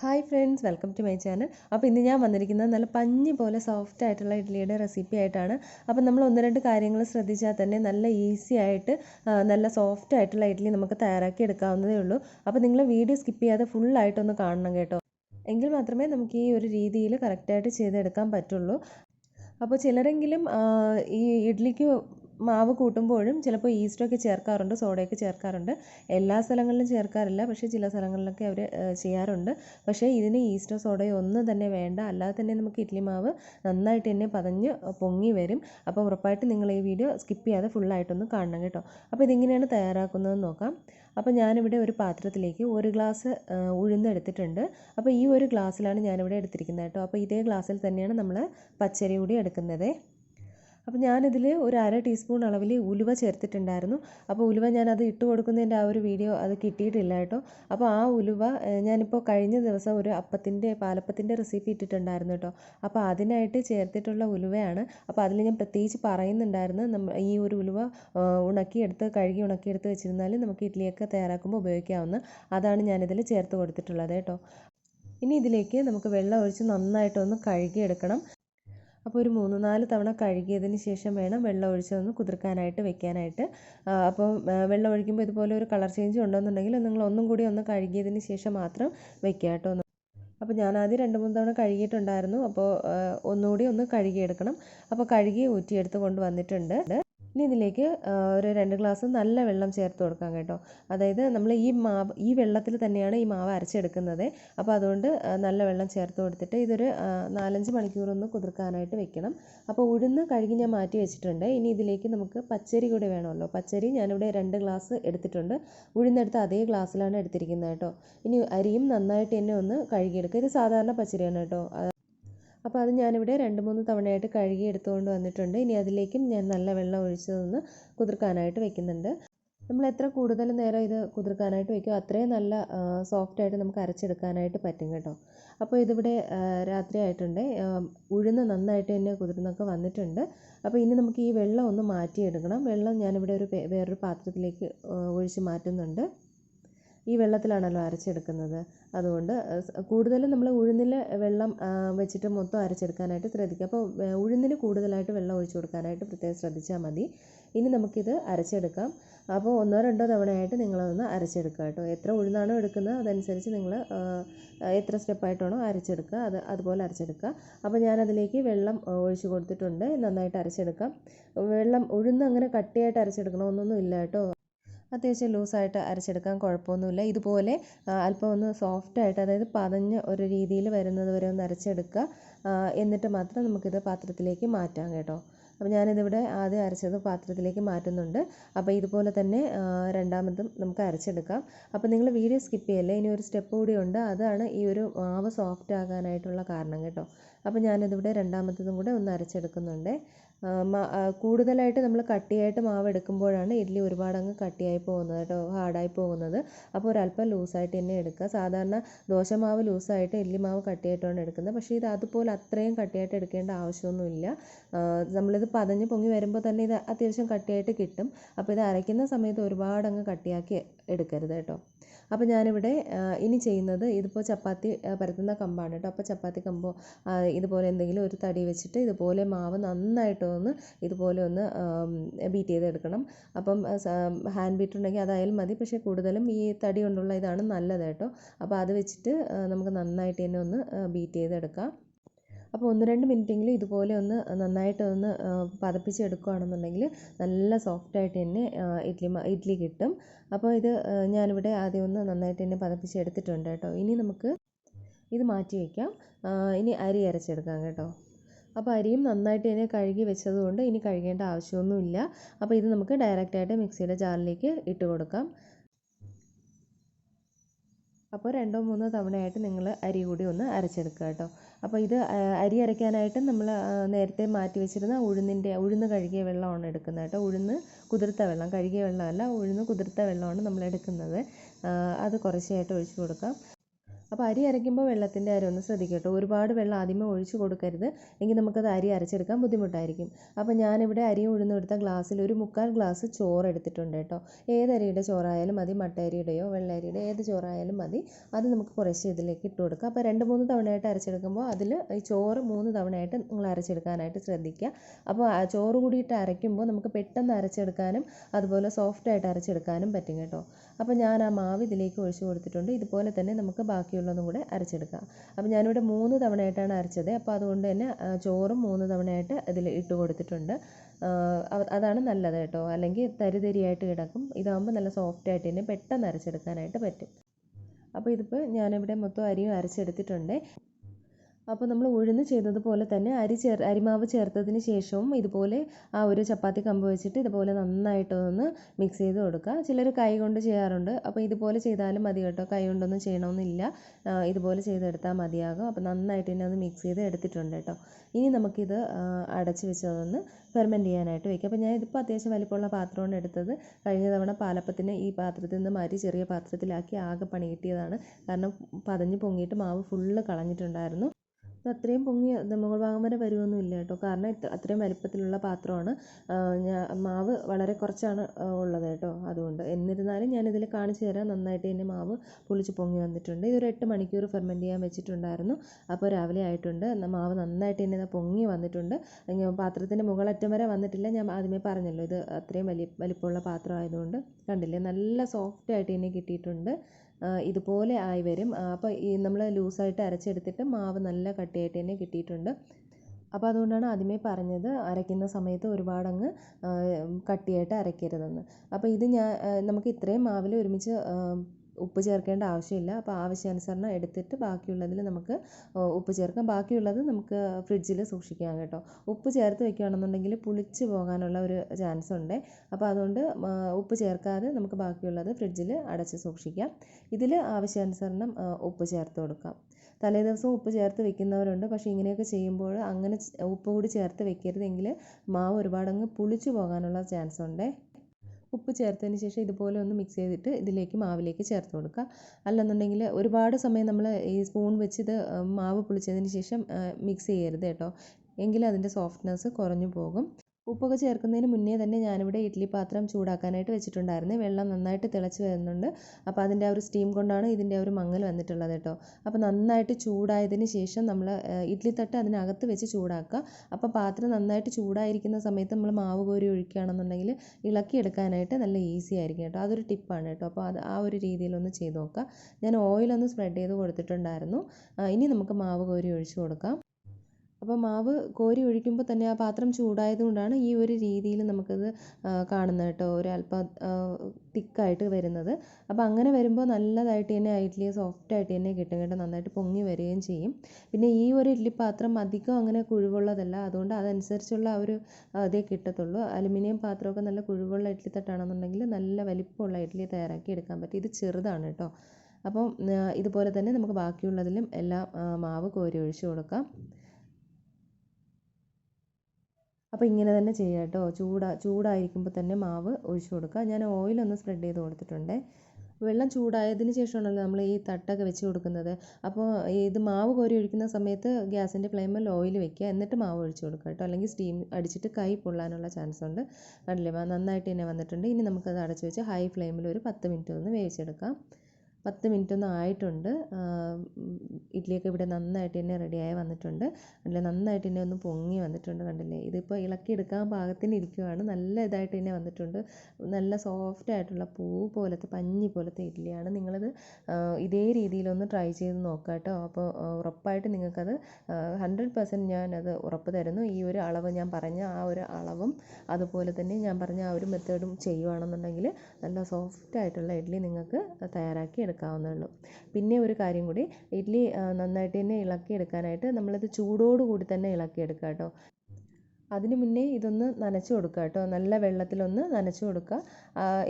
Hi friends welcome to my channel. അപ്പോൾ ഇന്ന് ഞാൻ വന്നിരിക്കുന്നത് നല്ല പഞ്ഞി പോലെ സോഫ്റ്റ് ആയിട്ടുള്ള ഇഡ്ഡലിയുടെ റെസിപ്പി ആയിട്ടാണ്. അപ്പോൾ നമ്മൾ ഒന്ന് രണ്ട് കാര്യങ്ങൾ ശ്രദ്ധിച്ചാൽ തന്നെ നല്ല ഈസി ആയിട്ട് നല്ല സോഫ്റ്റ് ആയിട്ടുള്ള ഇഡ്ഡലി നമുക്ക് തയ്യാറാക്കി എടുക്കാവുന്നതേ ഉള്ളൂ. അപ്പോൾ നിങ്ങൾ വീഡിയോ സ്കിപ്പ് ചെയ്യാതെ ഫുള്ളായിട്ടൊന്ന് കാണണം കേട്ടോ. എങ്കിൽ മാത്രമേ നമുക്ക് ഈ ഒരു രീതിയിൽ കറക്റ്റായിട്ട് ചെയ്തെടുക്കാൻ പറ്റുള്ളൂ. അപ്പോൾ ചിലരെങ്കിലും ഈ ഇഡ്ഡലിക്ക് മാവ് കൂട്ടുമ്പോഴും ചിലപ്പോൾ ഈസ്റ്റൊക്കെ ചേർക്കാറുണ്ട് സോഡയൊക്കെ ചേർക്കാറുണ്ട്. എല്ലാ സ്ഥലങ്ങളിലും ചേർക്കാറില്ല പക്ഷേ ചില സ്ഥലങ്ങളിലൊക്കെ അവർ ചെയ്യാറുണ്ട്. പക്ഷേ ഇതിന് ഈസ്റ്റോ സോഡയോ ഒന്നും തന്നെ വേണ്ട. അല്ലാതെ തന്നെ നമുക്ക് ഇഡ്ഡലി മാവ് നന്നായിട്ട് തന്നെ പതഞ്ഞ് പൊങ്ങി വരും. അപ്പോൾ ഉറപ്പായിട്ട് നിങ്ങൾ ഈ വീഡിയോ സ്കിപ്പ് ചെയ്യാതെ ഫുള്ളായിട്ടൊന്ന് കാണണം കേട്ടോ. അപ്പോൾ ഇതിങ്ങനെയാണ് തയ്യാറാക്കുന്നതെന്ന് നോക്കാം. അപ്പോൾ ഞാനിവിടെ ഒരു പാത്രത്തിലേക്ക് ഒരു ഗ്ലാസ് ഉഴുന്നെടുത്തിട്ടുണ്ട് അപ്പോൾ ഈ ഒരു ഗ്ലാസ്സിലാണ് ഞാനിവിടെ എടുത്തിരിക്കുന്നത് കേട്ടോ. അപ്പോൾ ഇതേ ഗ്ലാസ്സിൽ തന്നെയാണ് നമ്മൾ പച്ചരി കൂടി എടുക്കുന്നത്. അപ്പോൾ ഞാനിതിൽ ഒരു അര ടീസ്പൂൺ അളവിൽ ഉലുവ ചേർത്തിട്ടുണ്ടായിരുന്നു. അപ്പോൾ ഉലുവ ഞാനത് ഇട്ട് കൊടുക്കുന്നതിന്റെ ആ ഒരു വീഡിയോ അത് കിട്ടിയിട്ടില്ല കേട്ടോ. അപ്പോൾ ആ ഉലുവ ഞാനിപ്പോൾ കഴിഞ്ഞ ദിവസം ഒരു അപ്പത്തിന്റെ പാലപ്പത്തിന്റെ റെസിപ്പി ഇട്ടിട്ടുണ്ടായിരുന്നു കേട്ടോ. അപ്പോൾ അതിനായിട്ട് ചേർത്തിട്ടുള്ള ഉലുവയാണ്. അപ്പോൾ അതിൽ ഞാൻ പ്രത്യേകിച്ച് പറയുന്നുണ്ടായിരുന്നു നമ്മൾ ഈ ഒരു ഉലുവ ഉണക്കിയെടുത്ത് കഴുകി ഉണക്കിയെടുത്ത് വെച്ചിരുന്നാൽ നമുക്ക് ഇഡ്ഡലിയൊക്കെ തയ്യാറാക്കുമ്പോൾ ഉപയോഗിക്കാവുന്ന അതാണ് ഞാനിതിൽ ചേർത്ത് കൊടുത്തിട്ടുള്ളത് കേട്ടോ. ഇനി ഇതിലേക്ക് നമുക്ക് വെള്ളം ഒഴിച്ച് നന്നായിട്ടൊന്ന് കഴുകിയെടുക്കണം. അപ്പോൾ ഒരു മൂന്ന് നാല് തവണ കഴുകിയതിന് ശേഷം വേണം വെള്ളം ഒഴിച്ച് ഒന്ന് കുതിർക്കാനായിട്ട് വെക്കാനായിട്ട്. അപ്പോൾ വെള്ളം ഒഴിക്കുമ്പോൾ ഇതുപോലെ ഒരു കളർ ചേഞ്ച് ഉണ്ടെന്നുണ്ടെങ്കിൽ നിങ്ങൾ ഒന്നും കൂടി ഒന്ന് കഴുകിയതിന് ശേഷം മാത്രം വെക്കുക കേട്ടോ. അപ്പോൾ ഞാൻ ആദ്യം രണ്ട് മൂന്ന് തവണ കഴുകിയിട്ടുണ്ടായിരുന്നു. അപ്പോൾ ഒന്നുകൂടി ഒന്ന് കഴുകിയെടുക്കണം. അപ്പോൾ കഴുകി ഊറ്റിയെടുത്ത് കൊണ്ട് വന്നിട്ടുണ്ട്. ഇനി ഇതിലേക്ക് ഒരു രണ്ട് ഗ്ലാസ് നല്ല വെള്ളം ചേർത്ത് കൊടുക്കാം കേട്ടോ. അതായത് നമ്മൾ ഈ മാവ് ഈ വെള്ളത്തിൽ തന്നെയാണ് ഈ മാവ് അരച്ചെടുക്കുന്നത്. അപ്പോൾ അതുകൊണ്ട് നല്ല വെള്ളം ചേർത്ത് കൊടുത്തിട്ട് ഇതൊരു നാലഞ്ച് മണിക്കൂറൊന്ന് കുതിർക്കാനായിട്ട് വെക്കണം. അപ്പോൾ ഉഴുന്ന് കഴുകി ഞാൻ മാറ്റി വെച്ചിട്ടുണ്ട്. ഇനി ഇതിലേക്ക് നമുക്ക് പച്ചരി കൂടി വേണമല്ലോ. പച്ചരി ഞാനിവിടെ രണ്ട് ഗ്ലാസ് എടുത്തിട്ടുണ്ട്. ഉഴുന്നെടുത്ത് അതേ ഗ്ലാസ്സിലാണ് എടുത്തിരിക്കുന്നത് കേട്ടോ. ഇനി അരിയും നന്നായിട്ട് തന്നെ ഒന്ന് കഴുകിയെടുക്കുക. ഇത് സാധാരണ പച്ചരിയാണ് കേട്ടോ. അപ്പോൾ അത് ഞാനിവിടെ രണ്ട് മൂന്ന് തവണയായിട്ട് കഴുകി എടുത്തുകൊണ്ട് വന്നിട്ടുണ്ട്. ഇനി അതിലേക്കും ഞാൻ നല്ല വെള്ളം ഒഴിച്ചതൊന്ന് കുതിർക്കാനായിട്ട് വെക്കുന്നുണ്ട്. നമ്മൾ എത്ര കൂടുതൽ നേരം ഇത് കുതിർക്കാനായിട്ട് വെക്കും അത്രയും നല്ല സോഫ്റ്റായിട്ട് നമുക്ക് അരച്ചെടുക്കാനായിട്ട് പറ്റും കേട്ടോ. അപ്പോൾ ഇതിവിടെ രാത്രി ആയിട്ടുണ്ട്. ഉഴുന്ന് നന്നായിട്ട് തന്നെ കുതിർന്നൊക്കെ വന്നിട്ടുണ്ട്. അപ്പോൾ ഇനി നമുക്ക് ഈ വെള്ളം ഒന്ന് മാറ്റിയെടുക്കണം. വെള്ളം ഞാനിവിടെ ഒരു വേറൊരു പാത്രത്തിലേക്ക് ഒഴിച്ച് മാറ്റുന്നുണ്ട്. ഈ വെള്ളത്തിലാണല്ലോ അരച്ചെടുക്കുന്നത്. അതുകൊണ്ട് കൂടുതലും നമ്മൾ ഉഴുന്നിൽ വെള്ളം വെച്ചിട്ട് മൊത്തം അരച്ചെടുക്കാനായിട്ട് ശ്രദ്ധിക്കുക. അപ്പോൾ ഉഴുന്നിന് കൂടുതലായിട്ട് വെള്ളം ഒഴിച്ചു കൊടുക്കാനായിട്ട് പ്രത്യേകം ശ്രദ്ധിച്ചാൽ മതി. ഇനി നമുക്കിത് അരച്ചെടുക്കാം. അപ്പോൾ ഒന്നോ രണ്ടോ തവണയായിട്ട് നിങ്ങളതൊന്ന് അരച്ചെടുക്കുക കേട്ടോ. എത്ര ഉഴുന്നാണോ എടുക്കുന്നത് അതനുസരിച്ച് നിങ്ങൾ എത്ര സ്റ്റെപ്പായിട്ടാണോ അരച്ചെടുക്കുക അത് അതുപോലെ അരച്ചെടുക്കുക. അപ്പോൾ ഞാനതിലേക്ക് വെള്ളം ഒഴിച്ചു കൊടുത്തിട്ടുണ്ട്. നന്നായിട്ട് അരച്ചെടുക്കാം. വെള്ളം ഉഴുന്ന് അങ്ങനെ കട്ടിയായിട്ട് അരച്ചെടുക്കണമെന്നൊന്നും ഇല്ല കേട്ടോ. അത്യാവശ്യം ലൂസായിട്ട് അരച്ചെടുക്കാൻ കുഴപ്പമൊന്നുമില്ല. ഇതുപോലെ അല്പം ഒന്ന് സോഫ്റ്റായിട്ട് അതായത് പതഞ്ഞ ഒരു രീതിയിൽ വരുന്നത് വരെ ഒന്ന് അരച്ചെടുക്കുക. എന്നിട്ട് മാത്രം നമുക്കിത് പാത്രത്തിലേക്ക് മാറ്റാം കേട്ടോ. അപ്പോൾ ഞാനിതിവിടെ ആദ്യം അരച്ചത് പാത്രത്തിലേക്ക് മാറ്റുന്നുണ്ട്. അപ്പോൾ ഇതുപോലെ തന്നെ രണ്ടാമതും നമുക്ക് അരച്ചെടുക്കാം. അപ്പോൾ നിങ്ങൾ വീഡിയോ സ്കിപ്പ് ചെയ്യല്ലേ? ഇനി ഒരു സ്റ്റെപ്പ് കൂടി ഉണ്ട്. അതാണ് ഈ ഒരു മാവ് സോഫ്റ്റ് ആകാനായിട്ടുള്ള കാരണം കേട്ടോ. അപ്പോൾ ഞാനിതിവിടെ രണ്ടാമത്തതും കൂടെ ഒന്ന് അരച്ചെടുക്കുന്നുണ്ട്. കൂടുതലായിട്ട് നമ്മൾ കട്ടിയായിട്ട് മാവ് എടുക്കുമ്പോഴാണ് ഇഡ്ഡലി ഒരുപാട് അങ്ങ് കട്ടിയായി പോകുന്നത് കേട്ടോ ഹാർഡായി പോകുന്നത്. അപ്പോൾ ഒരല്പം ലൂസായിട്ട് തന്നെ എടുക്കുക. സാധാരണ ദോശമാവ് ലൂസായിട്ട് ഇഡ്ഡലി മാവ് കട്ടിയായിട്ടാണ് എടുക്കുന്നത്. പക്ഷേ ഇത് അതുപോലെ അത്രയും കട്ടിയായിട്ട് എടുക്കേണ്ട ആവശ്യമൊന്നുമില്ല. നമ്മളിത് പതഞ്ഞ് പൊങ്ങി വരുമ്പോൾ തന്നെ ഇത് അത്യാവശ്യം കട്ടിയായിട്ട് കിട്ടും. അപ്പോൾ ഇത് അരയ്ക്കുന്ന സമയത്ത് ഒരുപാട് അങ്ങ് കട്ടിയാക്കി എടുക്കരുത് കേട്ടോ. അപ്പോൾ ഞാനിവിടെ ഇനി ചെയ്യുന്നത് ഇതിപ്പോൾ ചപ്പാത്തി പരത്തുന്ന കമ്പാണ് കേട്ടോ. അപ്പോൾ ചപ്പാത്തി കമ്പോ ഇതുപോലെ എന്തെങ്കിലും ഒരു തടി വെച്ചിട്ട് ഇതുപോലെ മാവ് നന്നായിട്ടൊന്ന് ഇതുപോലെ ഒന്ന് ബീറ്റ് ചെയ്തെടുക്കണം. അപ്പം ഹാൻഡ് ബീറ്റ് ഉണ്ടെങ്കിൽ അതായാലും മതി. പക്ഷേ കൂടുതലും ഈ തടി കൊണ്ടുള്ള ഇതാണ് നല്ലത് കേട്ടോ. അപ്പോൾ അത് വെച്ചിട്ട് നമുക്ക് നന്നായിട്ട് തന്നെ ഒന്ന് ബീറ്റ് ചെയ്തെടുക്കാം. അപ്പോൾ ഒന്ന് രണ്ട് മിനിറ്റെങ്കിലും ഇതുപോലെ ഒന്ന് നന്നായിട്ട് ഒന്ന് പതപ്പിച്ചെടുക്കുകയാണെന്നുണ്ടെങ്കിൽ നല്ല സോഫ്റ്റായിട്ട് തന്നെ ഇഡ്ലി ഇഡ്ഡലി കിട്ടും. അപ്പോൾ ഇത് ഞാനിവിടെ ആദ്യം ഒന്ന് നന്നായിട്ട് തന്നെ പതപ്പിച്ചെടുത്തിട്ടുണ്ട് കേട്ടോ. ഇനി നമുക്ക് ഇത് മാറ്റി വയ്ക്കാം ഇനി അരി അരച്ചെടുക്കാം കേട്ടോ. അപ്പോൾ അരിയും നന്നായിട്ട് തന്നെ കഴുകി വെച്ചതുകൊണ്ട് ഇനി കഴുകേണ്ട ആവശ്യമൊന്നുമില്ല. അപ്പോൾ ഇത് നമുക്ക് ഡയറക്റ്റായിട്ട് മിക്സിയുടെ ജാറിലേക്ക് ഇട്ട് കൊടുക്കാം. അപ്പോൾ രണ്ടോ മൂന്നോ തവണയായിട്ട് നിങ്ങൾ അരി കൂടി ഒന്ന് അരച്ചെടുക്കുക കേട്ടോ. അപ്പോൾ ഇത് അരി അരയ്ക്കാനായിട്ട് നമ്മൾ നേരത്തെ മാറ്റി വെച്ചിരുന്ന ഉഴുന്നിന്റെ ഉഴുന്ന് കഴുകിയ വെള്ളമാണ് എടുക്കുന്നത് കേട്ടോ. ഉഴുന്ന് കുതിർത്ത വെള്ളം കഴുകിയ വെള്ളമല്ല ഉഴുന്ന് കുതിർത്ത വെള്ളമാണ് നമ്മൾ എടുക്കുന്നത്. അത് കുറച്ചായിട്ട് ഒഴിച്ച് കൊടുക്കാം. അപ്പോൾ അരി അരയ്ക്കുമ്പോൾ വെള്ളത്തിന്റെ കാര്യം ഒന്ന് ശ്രദ്ധിക്കുക കേട്ടോ. ഒരുപാട് വെള്ളം ആദ്യമേ ഒഴിച്ച് കൊടുക്കരുത്. എങ്കിൽ നമുക്കത് അരി അരച്ചെടുക്കാൻ ബുദ്ധിമുട്ടായിരിക്കും. അപ്പോൾ ഞാനിവിടെ അരി ഉഴുന്നെടുത്ത ഗ്ലാസ്സിൽ ഒരു മുക്കാൽ ഗ്ലാസ് ചോറ് എടുത്തിട്ടുണ്ട് കേട്ടോ. ഏതരിയുടെ ചോറായാലും മതി. മട്ട വെള്ളരിയുടെ ഏത് ചോറായാലും മതി. അത് നമുക്ക് കുറച്ച് ഇതിലേക്ക് ഇട്ട് കൊടുക്കുക അപ്പോൾ രണ്ട് മൂന്ന് തവണയായിട്ട് അരച്ചെടുക്കുമ്പോൾ അതിൽ ഈ ചോറ് മൂന്ന് തവണയായിട്ട് നിങ്ങൾ അരച്ചെടുക്കാനായിട്ട് ശ്രദ്ധിക്കുക. അപ്പോൾ ചോറ് കൂടിയിട്ട് അരയ്ക്കുമ്പോൾ നമുക്ക് പെട്ടെന്ന് അരച്ചെടുക്കാനും അതുപോലെ സോഫ്റ്റായിട്ട് അരച്ചെടുക്കാനും പറ്റും കേട്ടോ. അപ്പോൾ ഞാൻ ആ മാവ് ഇതിലേക്ക് ഒഴിച്ചു കൊടുത്തിട്ടുണ്ട്. ഇതുപോലെ തന്നെ നമുക്ക് ബാക്കിയുള്ളതും കൂടെ അരച്ചെടുക്കുക. അപ്പോൾ ഞാനിവിടെ മൂന്ന് തവണയായിട്ടാണ് അരച്ചത്. അപ്പോൾ അതുകൊണ്ട് തന്നെ ചോറും മൂന്ന് തവണയായിട്ട് ഇതിൽ ഇട്ട് കൊടുത്തിട്ടുണ്ട്. അതാണ് നല്ലത് കേട്ടോ. അല്ലെങ്കിൽ തരിതരിയായിട്ട് കിടക്കും. ഇതാകുമ്പോൾ നല്ല സോഫ്റ്റ് ആയിട്ട് തന്നെ പെട്ടെന്ന് അരച്ചെടുക്കാനായിട്ട് പറ്റും. അപ്പോൾ ഇതിപ്പോൾ ഞാനിവിടെ മൊത്തം അരിയും അരച്ചെടുത്തിട്ടുണ്ട്. അപ്പോൾ നമ്മൾ ഉഴുന്ന് ചെയ്തതുപോലെ തന്നെ അരി ചേർ അരിമാവ് ചേർത്തതിന് ശേഷവും ഇതുപോലെ ആ ഒരു ചപ്പാത്തി കമ്പ് വെച്ചിട്ട് ഇതുപോലെ നന്നായിട്ടൊന്ന് മിക്സ് ചെയ്ത് കൊടുക്കുക. ചിലർ കൈ കൊണ്ട് ചെയ്യാറുണ്ട്. അപ്പോൾ ഇതുപോലെ ചെയ്താലും മതി കേട്ടോ. കൈ കൊണ്ടൊന്നും ചെയ്യണമെന്നില്ല ഇതുപോലെ ചെയ്തെടുത്താൽ മതിയാകും. അപ്പോൾ നന്നായിട്ട് തന്നെ ഒന്ന് മിക്സ് ചെയ്ത് എടുത്തിട്ടുണ്ട് കേട്ടോ. ഇനി നമുക്കിത് അടച്ച് വെച്ച് അതൊന്ന് ഫെർമെന്റ് ചെയ്യാനായിട്ട് വയ്ക്കും അപ്പോൾ ഞാൻ ഇതിപ്പോൾ അത്യാവശ്യം വലിപ്പമുള്ള പാത്രമാണ് എടുത്തത്. കഴിഞ്ഞ തവണ പാലപ്പത്തിന് ഈ പാത്രത്തിൽ നിന്ന് മാറ്റി ചെറിയ പാത്രത്തിലാക്കി ആകെ പണി കിട്ടിയതാണ്. കാരണം പതഞ്ഞ് പൊങ്ങിയിട്ട് മാവ് ഫുള്ള് കളഞ്ഞിട്ടുണ്ടായിരുന്നു. അപ്പോൾ അത്രയും പൊങ്ങി ഇത് മുകൾ ഭാഗം വരെ വരുമൊന്നും ഇല്ല കേട്ടോ. കാരണം ഇത്ര അത്രയും വലിപ്പത്തിലുള്ള പാത്രമാണ്. ഞാൻ മാവ് വളരെ കുറച്ചാണ് ഉള്ളത് കേട്ടോ. അതുകൊണ്ട് എന്നിരുന്നാലും ഞാനിതിൽ കാണിച്ചു തരാം. നന്നായിട്ട് തന്നെ മാവ് പുളിച്ച് പൊങ്ങി വന്നിട്ടുണ്ട്. ഇതൊരു എട്ട് മണിക്കൂർ ഫെർമെന്റ് ചെയ്യാൻ വെച്ചിട്ടുണ്ടായിരുന്നു. അപ്പോൾ രാവിലെ ആയിട്ടുണ്ട്. മാവ് നന്നായിട്ട് തന്നെ പൊങ്ങി വന്നിട്ടുണ്ട്. പാത്രത്തിന്റെ മുകളറ്റം വരെ വന്നിട്ടില്ല. ഞാൻ ആദ്യമേ പറഞ്ഞല്ലോ ഇത് അത്രയും വലിയ വലിപ്പമുള്ള പാത്രമായതുകൊണ്ട് കണ്ടില്ലേ? നല്ല സോഫ്റ്റ് ആയിട്ട് തന്നെ കിട്ടിയിട്ടുണ്ട്. ഇതുപോലെ ആയി വരും. അപ്പോൾ ഈ നമ്മൾ ലൂസായിട്ട് അരച്ചെടുത്തിട്ട് മാവ് നല്ല കട്ടിയായിട്ട് തന്നെ കിട്ടിയിട്ടുണ്ട്. അപ്പോൾ അതുകൊണ്ടാണ് ആദ്യമേ പറഞ്ഞത് അരയ്ക്കുന്ന സമയത്ത് ഒരുപാടങ്ങ് കട്ടിയായിട്ട് അരയ്ക്കരുതെന്ന്. അപ്പോൾ ഇത് ഞാൻ നമുക്ക് ഇത്രയും മാവിൽ ഒരുമിച്ച് ഉപ്പ് ചേർക്കേണ്ട ആവശ്യമില്ല. അപ്പോൾ ആവശ്യാനുസരണം എടുത്തിട്ട് ബാക്കിയുള്ളതിൽ നമുക്ക് ഉപ്പ് ചേർക്കാം. ബാക്കിയുള്ളത് നമുക്ക് ഫ്രിഡ്ജിൽ സൂക്ഷിക്കാം കേട്ടോ. ഉപ്പ് ചേർത്ത് വെക്കുകയാണെന്നുണ്ടെങ്കിൽ പുളിച്ച് പോകാനുള്ള ഒരു ചാൻസ് ഉണ്ട്. അപ്പോൾ അതുകൊണ്ട് ഉപ്പ് ചേർക്കാതെ നമുക്ക് ബാക്കിയുള്ളത് ഫ്രിഡ്ജിൽ അടച്ച് സൂക്ഷിക്കാം. ഇതിൽ ആവശ്യാനുസരണം ഉപ്പ് ചേർത്ത് കൊടുക്കാം. തലേ ദിവസം ഉപ്പ് ചേർത്ത് വെക്കുന്നവരുണ്ട്. പക്ഷേ ഇങ്ങനെയൊക്കെ ചെയ്യുമ്പോൾ അങ്ങനെ ഉപ്പ് കൂടി ചേർത്ത് വെക്കരുതെങ്കിൽ മാവ് ഒരുപാടങ്ങ് പുളിച്ചു പോകാനുള്ള ചാൻസ് ഉണ്ട്. ഉപ്പ് ചേർത്തതിന് ശേഷം ഇതുപോലെ ഒന്ന് മിക്സ് ചെയ്തിട്ട് ഇതിലേക്ക് മാവിലേക്ക് ചേർത്ത് കൊടുക്കുക. അല്ലെന്നുണ്ടെങ്കിൽ ഒരുപാട് സമയം നമ്മൾ ഈ സ്പൂൺ വെച്ച് ഇത് മാവ് പുളിച്ചതിന് ശേഷം മിക്സ് ചെയ്യരുത് കേട്ടോ. എങ്കിൽ അതിന്റെ സോഫ്റ്റ്നെസ് കുറഞ്ഞു പോകും. ഉപ്പൊക്കെ ചേർക്കുന്നതിന് മുന്നേ തന്നെ ഞാനിവിടെ ഇഡ്ഡലി പാത്രം ചൂടാക്കാനായിട്ട് വെച്ചിട്ടുണ്ടായിരുന്നു. വെള്ളം നന്നായിട്ട് തിളച്ച് വരുന്നുണ്ട്. അപ്പോൾ അതിന്റെ ആ ഒരു സ്റ്റീം കൊണ്ടാണ് ഇതിന്റെ ഒരു മങ്ങൽ വന്നിട്ടുള്ളത് കേട്ടോ. അപ്പോൾ നന്നായിട്ട് ചൂടായതിന് ശേഷം നമ്മൾ ഇഡ്ഡലി തട്ട് അതിനകത്ത് വെച്ച് ചൂടാക്കുക. അപ്പോൾ പാത്രം നന്നായിട്ട് ചൂടായിരിക്കുന്ന സമയത്ത് നമ്മൾ മാവ് കോരി ഒഴിക്കുകയാണെന്നുണ്ടെങ്കിൽ ഇളക്കിയെടുക്കാനായിട്ട് നല്ല ഈസി ആയിരിക്കും കേട്ടോ. അതൊരു ടിപ്പാണ് കേട്ടോ. അപ്പോൾ അത് ആ ഒരു രീതിയിലൊന്ന് ചെയ്ത് നോക്കുക. ഞാൻ ഓയിലൊന്ന് സ്പ്രെഡ് ചെയ്ത് കൊടുത്തിട്ടുണ്ടായിരുന്നു. ഇനി നമുക്ക് മാവ് കോരി ഒഴിച്ച് കൊടുക്കാം. അപ്പോൾ മാവ് കോരി ഒഴിക്കുമ്പോൾ തന്നെ ആ പാത്രം ചൂടായത് കൊണ്ടാണ് ഈ ഒരു രീതിയിൽ നമുക്കത് കാണുന്നത് കേട്ടോ. ഒരു അല്പം തിക്കായിട്ട് വരുന്നത്. അപ്പോൾ അങ്ങനെ വരുമ്പോൾ നല്ലതായിട്ട് തന്നെ ഇഡ്ഡലി സോഫ്റ്റ് ആയിട്ട് തന്നെ കിട്ടും കേട്ടോ. നന്നായിട്ട് പൊങ്ങി വരികയും ചെയ്യും. പിന്നെ ഈ ഒരു ഇഡ്ഡലി പാത്രം അധികം അങ്ങനെ കുഴിവുള്ളതല്ല. അതുകൊണ്ട് അതനുസരിച്ചുള്ള ആ ഒരു ഇതേ കിട്ടത്തുള്ളൂ. അലുമിനിയം പാത്രമൊക്കെ നല്ല കുഴിവുള്ള ഇഡ്ഡലി തട്ടാണെന്നുണ്ടെങ്കിൽ നല്ല വലിപ്പമുള്ള ഇഡ്ഡലി തയ്യാറാക്കി എടുക്കാൻ പറ്റും. ഇത് ചെറുതാണ് കേട്ടോ. അപ്പം ഇതുപോലെ തന്നെ നമുക്ക് ബാക്കിയുള്ളതിലും എല്ലാം മാവ് കോരി ഒഴിച്ച് കൊടുക്കാം. അപ്പോൾ ഇങ്ങനെ തന്നെ ചെയ്യുക കേട്ടോ. ചൂടാ ചൂടായിരിക്കുമ്പോൾ തന്നെ മാവ് ഒഴിച്ചു കൊടുക്കുക. ഞാൻ ഓയിലൊന്ന് സ്പ്രെഡ് ചെയ്ത് കൊടുത്തിട്ടുണ്ട്. വെള്ളം ചൂടായതിന് ശേഷമാണല്ലോ നമ്മൾ ഈ തട്ടൊക്കെ വെച്ച് കൊടുക്കുന്നത്. അപ്പോൾ ഇത് മാവ് കോരി ഒഴിക്കുന്ന സമയത്ത് ഗ്യാസിന്റെ ഫ്ലെയിമിൽ ഓയിൽ വെക്കുക. എന്നിട്ട് മാവ് ഒഴിച്ച് കൊടുക്കുക കേട്ടോ. അല്ലെങ്കിൽ സ്റ്റീം അടിച്ചിട്ട് കൈ പൊള്ളാനുള്ള ചാൻസ് ഉണ്ട്. കണ്ടില്ലേ? നന്നായിട്ട് തന്നെ വന്നിട്ടുണ്ട്. ഇനി നമുക്കത് അടച്ച് വെച്ച് ഹൈ ഫ്ലെയിമിൽ ഒരു പത്ത് മിനിറ്റ് ഒന്ന് വേവിച്ചെടുക്കാം. പത്ത് മിനിറ്റ് ഒന്നും ആയിട്ടുണ്ട് ഇഡ്ഡലിയൊക്കെ ഇവിടെ നന്നായിട്ട് തന്നെ റെഡിയായി വന്നിട്ടുണ്ട്. കണ്ടില്ലേ നന്നായിട്ട് തന്നെ ഒന്ന് പൊങ്ങി വന്നിട്ടുണ്ട് കണ്ടില്ലേ? ഇതിപ്പോൾ ഇളക്കിയെടുക്കാൻ പാകത്തിന് ഇരിക്കുവാണ്. നല്ല ഇതായിട്ട് തന്നെ വന്നിട്ടുണ്ട്. നല്ല സോഫ്റ്റ് ആയിട്ടുള്ള പൂ പോലത്തെ പഞ്ഞി പോലത്തെ ഇഡ്ഡലിയാണ് നിങ്ങളിത് ഇതേ രീതിയിലൊന്ന് ട്രൈ ചെയ്ത് നോക്കുക കേട്ടോ അപ്പോൾ ഉറപ്പായിട്ട് നിങ്ങൾക്കത് ഹൺഡ്രഡ് പെർസെന്റ് ഞാനത് ഉറപ്പ് തരുന്നു. ഈ ഒരു അളവ് ഞാൻ പറഞ്ഞ ആ ഒരു അളവും അതുപോലെ തന്നെ ഞാൻ പറഞ്ഞ ആ ഒരു മെത്തേഡും ചെയ്യുവാണെന്നുണ്ടെങ്കിൽ നല്ല സോഫ്റ്റ് ആയിട്ടുള്ള ഇഡ്ഡലി നിങ്ങൾക്ക് തയ്യാറാക്കി എടുക്കാവുന്നേ ഉള്ളൂ പിന്നെ ഒരു കാര്യം കൂടി ഇഡ്ഡലി നന്നായിട്ട് തന്നെ ഇളക്കി എടുക്കാനായിട്ട് നമ്മളത് ചൂടോട് കൂടി തന്നെ ഇളക്കി എടുക്കുക കേട്ടോ. അതിന് മുന്നേ ഇതൊന്ന് നനച്ച് കൊടുക്കുക കേട്ടോ. നല്ല വെള്ളത്തിലൊന്ന് നനച്ച് കൊടുക്കുക.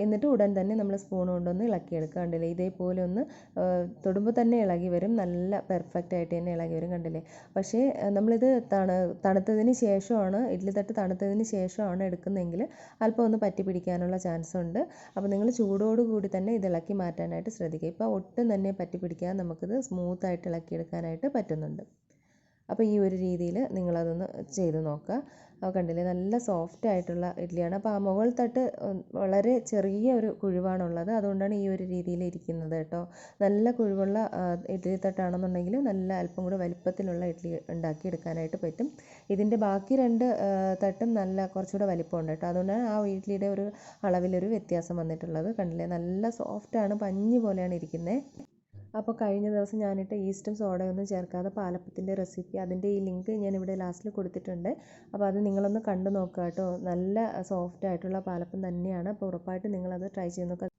എന്നിട്ട് ഉടൻ തന്നെ നമ്മൾ സ്പൂൺ കൊണ്ടൊന്ന് ഇളക്കിയെടുക്കുക കണ്ടില്ലേ? ഇതേപോലെ ഒന്ന് തൊടുമ്പോൾ തന്നെ ഇളകി വരും. നല്ല പെർഫെക്റ്റ് ആയിട്ട് തന്നെ ഇളകി വരും കണ്ടില്ലേ? പക്ഷേ നമ്മളിത് തണു തണുത്തതിന് ശേഷമാണ് ഇഡ്ഡലി തട്ട് തണുത്തതിന് ശേഷമാണ് എടുക്കുന്നതെങ്കിൽ അല്പം ഒന്ന് പറ്റി പിടിക്കാനുള്ള ചാൻസ് ഉണ്ട്. അപ്പോൾ നിങ്ങൾ ചൂടോട് കൂടി തന്നെ ഇത് ഇളക്കി മാറ്റാനായിട്ട് ശ്രദ്ധിക്കുക. ഇപ്പോൾ ഒട്ടും തന്നെ പറ്റി പിടിക്കാതെ നമുക്കിത് സ്മൂത്തായിട്ട് ഇളക്കിയെടുക്കാനായിട്ട് പറ്റുന്നുണ്ട്. അപ്പോൾ ഈ ഒരു രീതിയിൽ നിങ്ങളതൊന്ന് ചെയ്ത് നോക്കുക അപ്പോൾ കണ്ടില്ലേ നല്ല സോഫ്റ്റ് ആയിട്ടുള്ള ഇഡ്ഡലിയാണ് അപ്പോൾ ആ മുകൾ തട്ട് വളരെ ചെറിയ ഒരു കുഴിവാണുള്ളത്. അതുകൊണ്ടാണ് ഈ ഒരു രീതിയിൽ ഇരിക്കുന്നത് കേട്ടോ. നല്ല കുഴിവുള്ള ഇഡ്ഡലി തട്ടാണെന്നുണ്ടെങ്കിൽ നല്ല അല്പം കൂടി വലിപ്പത്തിലുള്ള ഇഡ്ഡലി ഉണ്ടാക്കി ഉണ്ടാക്കിയെടുക്കാനായിട്ട് പറ്റും. ഇതിന്റെ ബാക്കി രണ്ട് തട്ടും നല്ല കുറച്ചുകൂടെ വലിപ്പമുണ്ട് കേട്ടോ. അതുകൊണ്ടാണ് ആ ഇഡ്ഡലിയുടെ ഒരു അളവിലൊരു വ്യത്യാസം വന്നിട്ടുള്ളത്. കണ്ടില്ലേ നല്ല സോഫ്റ്റാണ് പഞ്ഞി പോലെയാണ് ഇരിക്കുന്നത് അപ്പോൾ കഴിഞ്ഞ ദിവസം ഞാനിട്ട് ഈസ്റ്റും സോഡയൊന്നും ചേർക്കാതെ പാലപ്പത്തിന്റെ റെസിപ്പി അതിന്റെ ഈ ലിങ്ക് ഇവിടെ ലാസ്റ്റിൽ കൊടുത്തിട്ടുണ്ട്. അപ്പോൾ അത് നിങ്ങളൊന്ന് കണ്ടു നോക്കുക കേട്ടോ. നല്ല സോഫ്റ്റ് ആയിട്ടുള്ള പാലപ്പം തന്നെയാണ്. അപ്പോൾ ഉറപ്പായിട്ട് നിങ്ങളത് ട്രൈ ചെയ്ത് നോക്കുക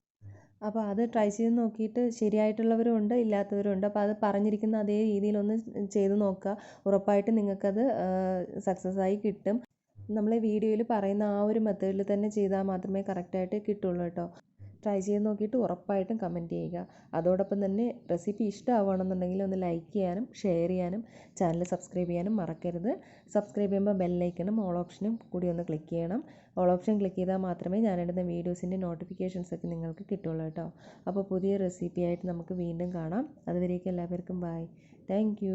അപ്പോൾ അത് ട്രൈ ചെയ്ത് നോക്കിയിട്ട് ശരിയായിട്ടുള്ളവരും ഉണ്ട് ഇല്ലാത്തവരും ഉണ്ട്. അപ്പോൾ അത് പറഞ്ഞിരിക്കുന്ന അതേ രീതിയിലൊന്ന് ചെയ്ത് നോക്കുക. ഉറപ്പായിട്ട് നിങ്ങൾക്കത് സക്സസ് ആയി കിട്ടും. നമ്മൾ വീഡിയോയിൽ പറയുന്ന ആ ഒരു മെത്തേഡിൽ തന്നെ ചെയ്താൽ മാത്രമേ കറക്റ്റായിട്ട് കിട്ടുള്ളൂ കേട്ടോ. ട്രൈ ചെയ്ത് നോക്കിയിട്ട് ഉറപ്പായിട്ടും കമന്റ് ചെയ്യുക. അതോടൊപ്പം തന്നെ റെസിപ്പി ഇഷ്ടമാവുകയാണെന്നുണ്ടെങ്കിൽ ഒന്ന് ലൈക്ക് ചെയ്യാനും ഷെയർ ചെയ്യാനും ചാനൽ സബ്സ്ക്രൈബ് ചെയ്യാനും മറക്കരുത്. സബ്സ്ക്രൈബ് ചെയ്യുമ്പോൾ ബെല്ലൈക്കണും ഓൾ ഓപ്ഷനും കൂടി ഒന്ന് ക്ലിക്ക് ചെയ്യണം. ഓൾ ഓപ്ഷൻ ക്ലിക്ക് ചെയ്താൽ മാത്രമേ ഞാനിടുന്ന വീഡിയോസിന്റെ നോട്ടിഫിക്കേഷൻസ് ഒക്കെ നിങ്ങൾക്ക് കിട്ടുള്ളൂ കേട്ടോ. അപ്പോൾ പുതിയ റെസിപ്പിയായിട്ട് നമുക്ക് വീണ്ടും കാണാം. അതുവരേക്കും എല്ലാവർക്കും ബൈ താങ്ക്